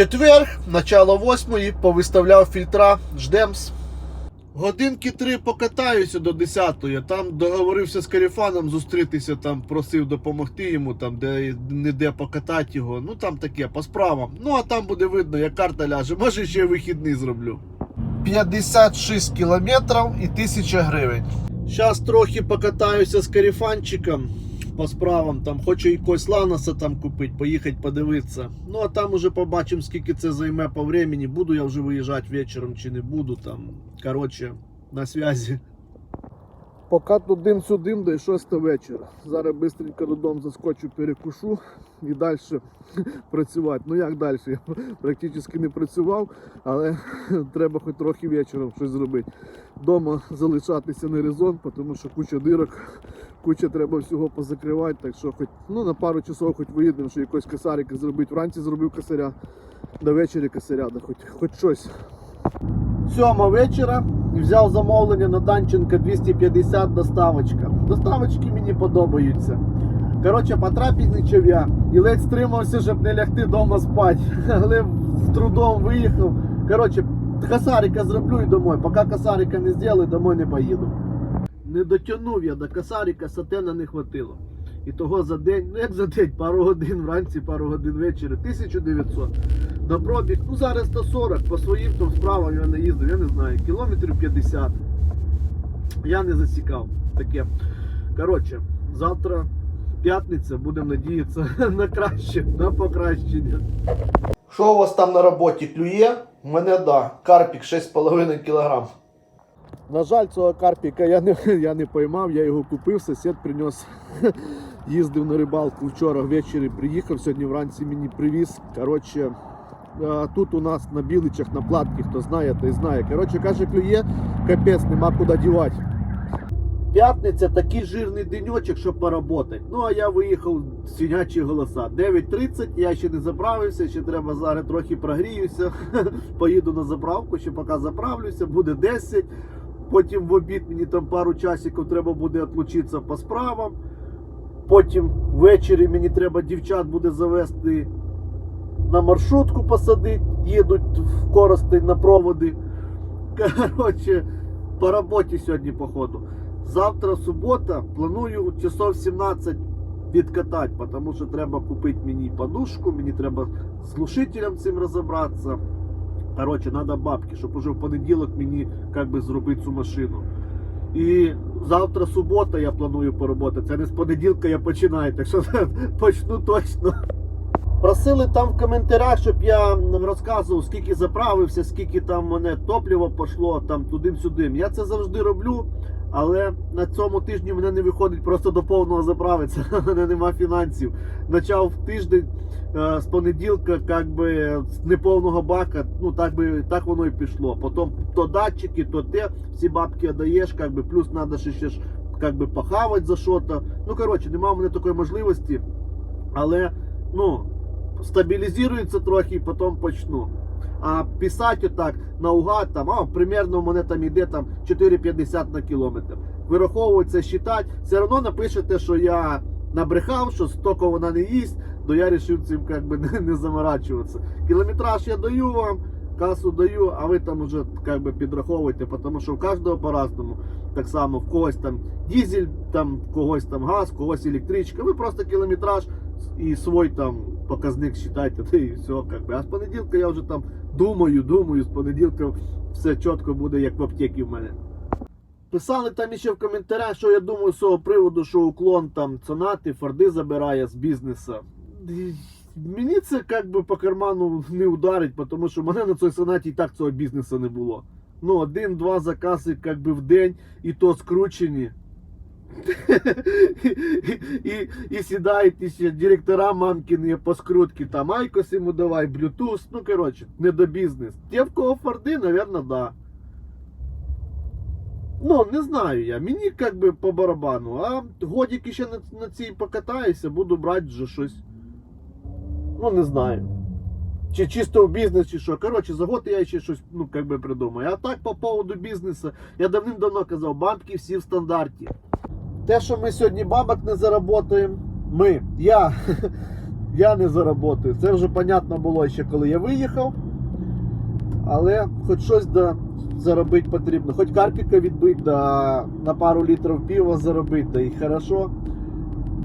Четвер, начало восьмої, повиставляв фільтра, ждемс. Годинки три покатаюся до 10-ї. Там договорився з Каріфаном зустрітися, там просив допомогти йому, там де ніде покатати його. Ну там таке, по справам. Ну а там буде видно, як карта ляже. Може ще й вихідний зроблю. 56 кілометрів і 1000 гривень. Зараз трохи покатаюся з Каріфанчиком по справам. Там хочу якогось ланаса там купити, поїхати подивитися. Ну а там уже побачимо, скільки це займе по времени. Буду я вже виїжджати вечором чи не буду там. Коротше, на зв'язі. Поки туди сюди до 6 вечора. Зараз швидко додому заскочу, перекушу і далі працювати. Ну як далі? Я практично не працював, але треба хоч трохи вечором щось зробити. Дома залишатися не резон, тому що куча дирок, куча треба всього позакривати. Так що хоч ну, на пару часов хоч виїдемо, що якось косарика зробити. Вранці зробив косаря, до вечора косаря, да хоч, хоч щось. Сьома вечора і взяв замовлення на Данченка 250 доставочка. Доставочки мені подобаються. Коротше, потрапізничав я і ледь стримався, щоб не лягти вдома спати. Але з трудом виїхав. Коротше, косарика зроблю і домой. Поки косарика не зроблю, домой не поїду. Не дотягнув я до косарика, сатена не хватило. І того за день, ну як за день, пару годин вранці, пару годин ввечері, 1900. На пробіг, ну зараз 140, по своїм там справам я не їздив, я не знаю, кілометрів 50. Я не засікав таке. Коротше, завтра п'ятниця, будемо надіятися на краще, на покращення. Що у вас там на роботі клює? У мене да, карпік 6,5 кг. На жаль, цього карпіка я не, я не поймав, я його купив, сусід приніс. Їздив на рибалку вчора ввечері, приїхав, сьогодні вранці мені привіз. Коротше, тут у нас на біличах, на платки, хто знає, той знає. Коротше, каже, клює, капець, нема куди дівати. П'ятниця такий жирний денечок, щоб поработати. Ну а я виїхав свинячі голоса. 9.30, я ще не заправився, ще треба зараз трохи прогріюся. Поїду на заправку, ще поки заправлюся, буде 10. Потім в обід мені там пару часиків треба буде відлучитися по справам. Потім ввечері мені треба дівчат буде завести на маршрутку посадити, їдуть в Коростень на проводи. Коротше, по роботі сьогодні, походу. Завтра субота, планую часов 17 відкатати, тому що треба купити мені подушку, мені треба з глушителем цим розібратися. Коротше, треба бабки, щоб уже в понеділок мені як би, зробити цю машину. І завтра субота я планую поработати. Це не з понеділка я починаю, так що почну точно. Просили там в коментарях, щоб я розказував, скільки заправився, скільки там мене топлива пішло, там туди-сюди. Я це завжди роблю, але на цьому тижні мене не виходить просто до повного заправитися. Мене нема фінансів. Почав тиждень е, з понеділка, як би з неповного бака, ну так би так воно і пішло. Потім то датчики, то те, всі бабки даєш, як би, плюс треба ще, ж як би похавати за що-то. Ну коротше, немає в мене такої можливості, але ну стабілізується трохи і потім почну. А писати отак наугад, там, а, примерно у мене там іде там 4,50 на кілометр. Вираховується, считати, все одно напишете, що я набрехав, що стільки вона не їсть, то я вирішив цим как би, не, не заморачуватися. Кілометраж я даю вам, касу даю, а ви там уже как би, підраховуйте, тому що у кожного по-разному. Так само в когось там дизель, там в когось там газ, в когось електричка. Ви просто кілометраж і свій там показник считайте, та і все. Как би. А з понеділка я вже там думаю, думаю, з понеділка все чітко буде, як в аптеці в мене. Писали там ще в коментарях, що я думаю з цього приводу, що уклон там цонати, форди забирає з бізнесу. Мені це як би по карману не ударить, тому що в мене на цій сонаті і так цього бізнесу не було. Ну, один-два закази як би в день, і то скручені. І, і сідають директора мамкини по скрутки, там айкос йому давай, блютуз, ну коротше, не до бізнес. Ті, в кого форди, навірно, да. Ну, не знаю я. Мені як би по барабану. А годики ще на, на цій покатаюся, буду брати вже щось. Ну, не знаю. Чи чисто в бізнес, чи що. Коротше, за год я ще щось, ну, як би придумаю. А так по поводу бізнесу, я давним-давно казав, бабки всі в стандарті. Те, що ми сьогодні бабок не заработаємо, ми, я, я не заработаю. Це вже понятно було ще коли я виїхав. Але хоч щось да заробити потрібно. Хоч карпіка відбити, да на пару літрів пива заробити, да і хорошо.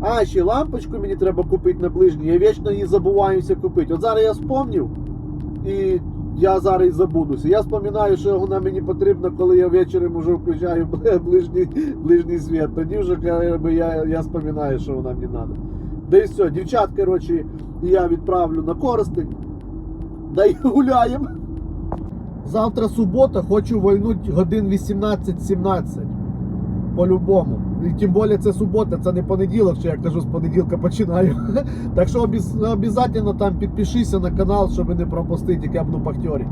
А, ще лампочку мені треба купити на ближній. Я вічно її забуваюся купити. От зараз я вспомнив, і я зараз і забудуся. Я споминаю, що вона мені потрібна, коли я ввечері вже включаю ближній, ближній світ. Тоді вже я, я споминаю, що вона мені треба. Да і все, дівчат, коротше, я відправлю на Коростень. Да й гуляємо. Завтра субота, хочу вольнути годин 18-17. По-любому. І тим більше це субота, це не понеділок, що я кажу, з понеділка починаю. Так що обов'язково там підпишися на канал, щоб не пропустити, як я буду пахтьорити.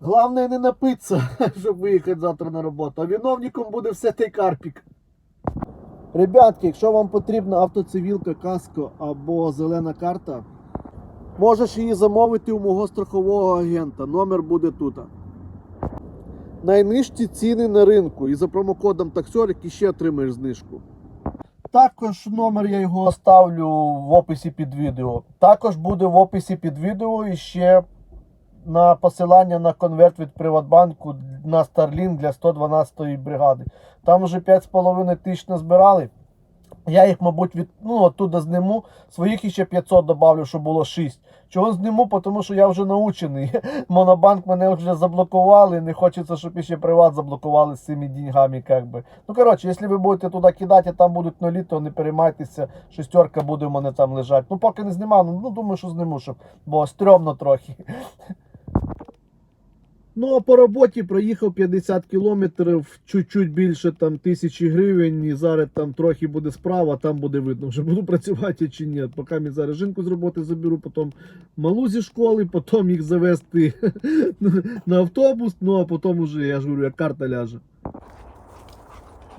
Головне не напитися, щоб виїхати завтра на роботу. А виновником буде все той карпік. Ребятки, якщо вам потрібна автоцивілка, каско або зелена карта, можеш її замовити у мого страхового агента. Номер буде тут. Найнижчі ціни на ринку. І за промокодом Таксьорик ще отримаєш знижку. Також номер я його оставлю в описі під відео. Також буде в описі під відео і ще на посилання на конверт від Приватбанку на Starlink для 112-ї бригади. Там вже 5,5 тисяч назбирали. Я їх, мабуть, від, ну, оттуда зніму, своїх іще 500 добавлю, щоб було 6. Чого зніму? Тому що я вже научений. Монобанк мене вже заблокували, не хочеться, щоб іще приват заблокували з цими деньгами. Как би. Ну, коротше, якщо ви будете туди кидати, там будуть нулі, то не переймайтеся, шестерка буде в мене там лежати. Ну, поки не знімав, ну думаю, що зніму, щоб, бо стрьомно трохи. Ну, а по роботі проїхав 50 кілометрів, чуть-чуть більше там тисячі гривень, і зараз там трохи буде справа, там буде видно, вже буду працювати чи ні. Поки мені зараз жінку з роботи заберу, потім малу зі школи, потім їх завести на автобус, ну а потім уже, я ж говорю, як карта ляже.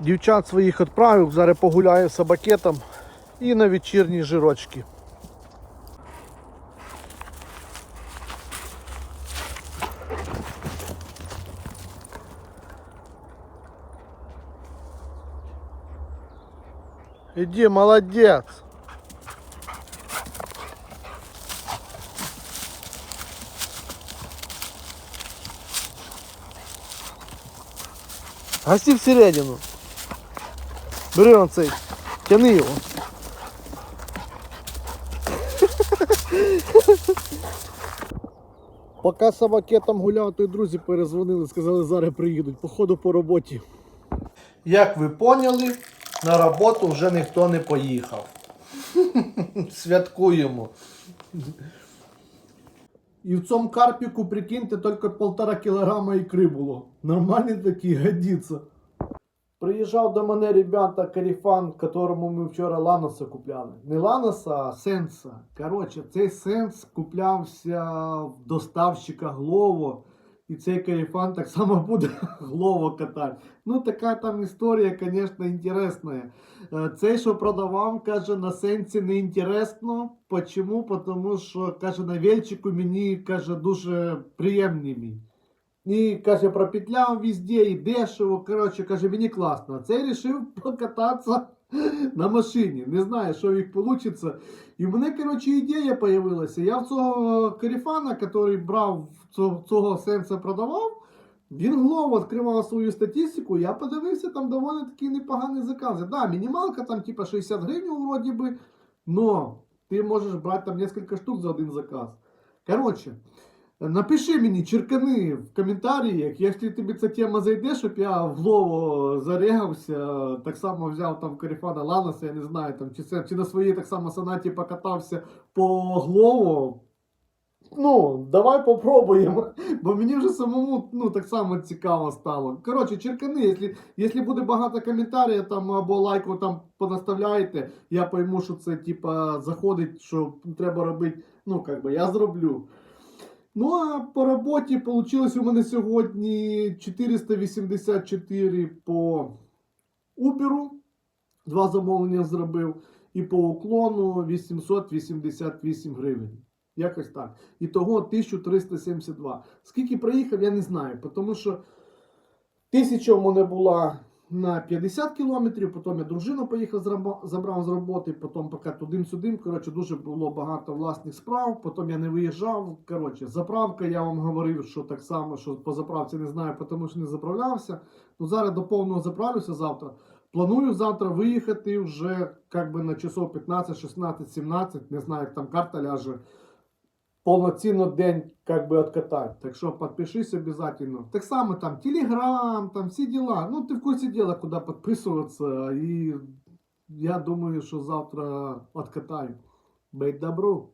Дівчат своїх відправив, зараз погуляю з собакетом і на вечірні жирочки. Иди, молодец. Гаси всередину. Бери он цей. Тяни його. Поки з собакетом гуляв, то й друзі перезвонили, сказали, зараз приїдуть. Походу по роботі. Як ви поняли, на роботу вже ніхто не поїхав. Святкуємо. І в цьому карпіку, прикиньте, тільки полтора кілограма ікри було. Нормальний такий, годиться. Приїжджав до мене, ребята, каріфан, которому ми вчора Ланоса купляли. Не Ланоса, а Сенса. Коротше, цей Сенс куплявся в доставщика Глово. І цей каріфан так само буде Глово катати. Ну, така там історія, звісно, інтересна. Е, Цей, що продавав, каже, на сенсі не інтересно. Почому? Тому що, каже, на вельчику мені каже, дуже приємний мій. І каже, пропетляв везде і дешево. Коротше, каже, мені класно. А цей вирішив покататися на машині. Не знаю, що їх вийде. І в мене, коротше, ідея з'явилася. Я в цього каріфана, який брав цього, сенса продавав, він глово відкривав свою статистику, я подивився, там доволі такі непогані закази. Да, мінімалка там типа 60 гривень вроді би, но ти можеш брати там несколько штук за один заказ. Коротше, напиши мені, черкани в коментарях, якщо тобі ця тема зайде, щоб я в глово зарегався, так само взяв там Каріфана Ланоса, я не знаю, там, чи, це, чи на своїй так само сонаті покатався по глово. Ну, давай попробуємо. Бо мені вже самому ну, так само цікаво стало. Коротше, черкани, якщо буде багато коментарів там або лайку там понаставляєте, я пойму, що це типа заходить, що треба робити. Ну, как би я зроблю. Ну, а по роботі вийшло у мене сьогодні 484 по Uber. Два замовлення зробив. І по уклону 888 гривень. Якось так. І того 1372. Скільки проїхав, я не знаю. Тому що тисяча у мене була на 50 кілометрів, потім я дружину поїхав забрав з роботи, потім поки тудим-сюдим. Коротше, дуже було багато власних справ. Потім я не виїжджав. Коротше, заправка, я вам говорив, що так само, що по заправці не знаю, тому що не заправлявся. Ну зараз до повного заправлюся завтра. Планую завтра виїхати вже как би на часов 15, 16, 17, не знаю, як там карта ляже. Повноцінно день как би откатать. Так що підпишись обязательно. Так само там Телеграм, там всі діла. Ну, ти в курсі діла, куди підписуватися. І я думаю, що завтра откатаю. Бейт добру.